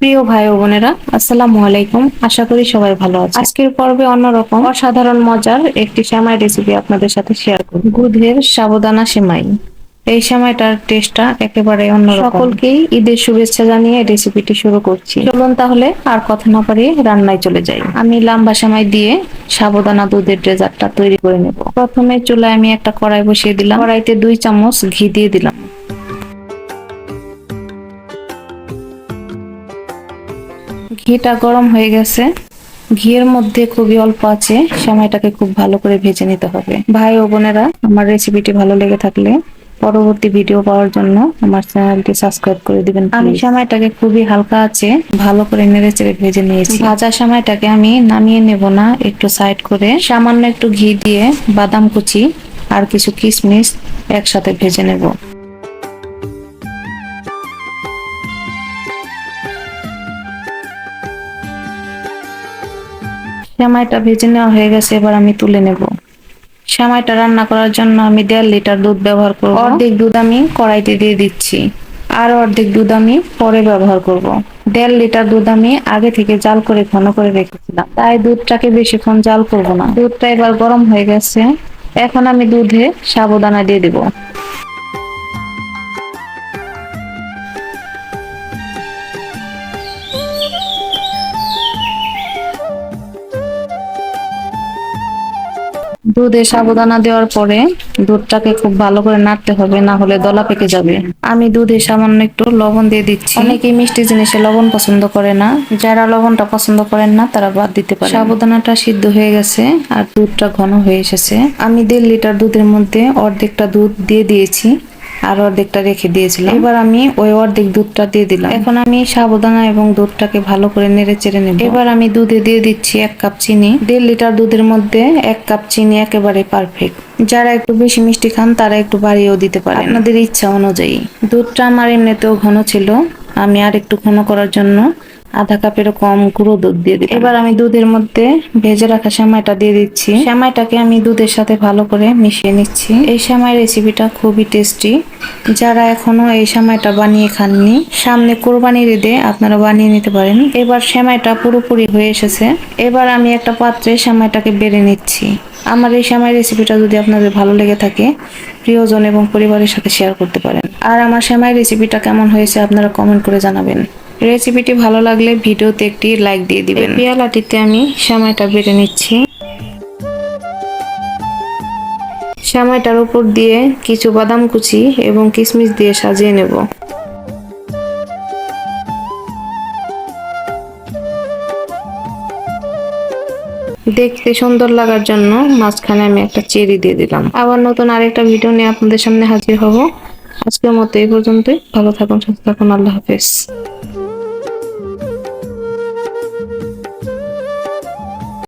প্রিয় ভাই ও বোনেরা, আসসালামু আলাইকুম। আশা করি সবাই ভালো আছে আজকের পর্বে অন্যরকম অসাধারণ মজার একটি সেমাই রেসিপি আপনাদের সাথে শেয়ার করব। দুধের সাবুদানা সেমাই। এই সেমাইটার টেস্টটা একেবারে অন্য সকলকেই ঈদের শুভেচ্ছা জানিয়ে রেসিপিটি শুরু করছি। চলুন তাহলে আর কথা না পারিয়ে রান্নায় চলে যাই। আমি লাম্বা সেমাই দিয়ে সাবুদানা দুধের ডেজার্টটা তৈরি করে নেব। প্রথমে চুলায় আমি একটা কড়াই বসিয়ে দিলাম। কড়াইতে দুই চামচ ঘি দিয়ে দিলাম। ঘিটা গরম হয়ে গেছে। ঘিয়ের মধ্যে খুবই অল্প আছে সময়টাকে খুব ভালো করে ভেজে নিতে হবে। ভাই ও বোনেরা আমার রেসিপিটি ভালো লেগে থাকলে পরবর্তী ভিডিও পাওয়ার জন্য আমার চ্যানেলটি সাবস্ক্রাইব করে দিবেন আমি সময়টাকে খুবই হালকা আছে ভালো করে নেড়ে চেড়ে ভেজে নিয়েছি। ভাজা সময়টাকে আমি নামিয়ে নেব না একটু সাইড করে। সামান্য একটু ঘি দিয়ে বাদাম কুচি আর কিছু কিশমিশ একসাথে ভেজে নেব। সেমাইটা ভেজে নেওয়া হয়ে গেছে, এবার আমি তুলে নেব। সেমাইটা রান্না করার জন্য আমি দেড় লিটার দুধ ব্যবহার করব। অর্ধেক দুধ আমি কড়াইতে দিয়ে দিচ্ছি। আর অর্ধেক দুধ আমি পরে ব্যবহার করব। দেড় লিটার দুধ আমি আগে থেকে জাল করে ঘন করে রেখেছিলাম। তাই দুধটাকে বেশিক্ষণ জাল করব না। দুধটা এবার গরম হয়ে গেছে। এখন আমি দুধে সাবুদানা দিয়ে দিব। দুধে সাবুদানা দেওয়ার পরে দুধটাকে খুব ভালো করে নাড়তে হবে না হলে দলা পেকে যাবে। আমি দুধে সামান্য একটু লবণ দিয়ে দিচ্ছি। অনেকেই মিষ্টি জিনিসে লবণ পছন্দ করে না। যারা লবণটা পছন্দ করেন না তারা বাদ দিতে পারে সাবুদানাটা সিদ্ধ হয়ে গেছে আর দুধটা ঘন হয়ে এসেছে। আমি দেড় লিটার দুধের মধ্যে অর্ধেকটা দুধ দিয়ে দিয়েছি। আর অর্ধেকটা রেখে দিয়েছিলাম। এবার আমি ওই অর্ধেক দুধটা দিয়ে দিলাম। এখন আমি সাবুদানা এবং দুধটাকে ভালো করে নেড়ে চেড়ে নেব। এবার আমি দুধে দিয়ে দিচ্ছি এক কাপ চিনি। দেড় লিটার দুধের মধ্যে এক কাপ চিনি একেবারে পারফেক্ট যারা একটু বেশি মিষ্টি খান, তারা একটু বাড়িয়েও দিতে পারে আপনাদের ইচ্ছা অনুযায়ী। দুধটা আমার এমনিতেও ঘন ছিল। আমি আর একটু ঘন করার জন্য আধা কাপেরও কম গুঁড়ো দুধ দিয়ে দিই এবার আমি দুধের মধ্যে ভেজে রাখা সেমাইটা দিয়ে দিচ্ছি। সেমাইটাকে আমি দুধের সাথে ভালো করে মিশিয়ে নিচ্ছি। এই সেমাই রেসিপিটা খুবই টেস্টি যারা এখনও এই সেমাইটা বানিয়ে খাননি, সামনে কোরবানির ঈদে আপনারা বানিয়ে নিতে পারেন। এবার সেমাইটা পুরোপুরি হয়ে এসেছে। এবার আমি একটা পাত্রে সেমাইটাকে বেড়ে নিচ্ছি। আমার এই সেমাই রেসিপিটা যদি আপনাদের ভালো লেগে থাকে, প্রিয়জন এবং পরিবারের সাথে শেয়ার করতে পারেন। আর আমার সেমাই রেসিপিটা কেমন হয়েছে আপনারা কমেন্ট করে জানাবেন। রেসিপিটি ভালো লাগলে ভিডিওতে একটি লাইক দিয়ে দিবেন। পেয়ালাটিতে আমি সেমাইটা বেটে নিচ্ছি। সেমাইটার উপর দিয়ে কিছু বাদাম কুচি এবং কিশমিশ দিয়ে সাজিয়ে নেব। দেখতে সুন্দর লাগার জন্য মাঝখানে আমি একটা চেরি দিয়ে দিলাম। আবার নতুন আরেকটা ভিডিও নিয়ে আপনাদের সামনে হাজির হব। আজকের মতো এই পর্যন্তই। ভালো থাকুন, সুস্থ থাকুন। আল্লাহ হাফেজ।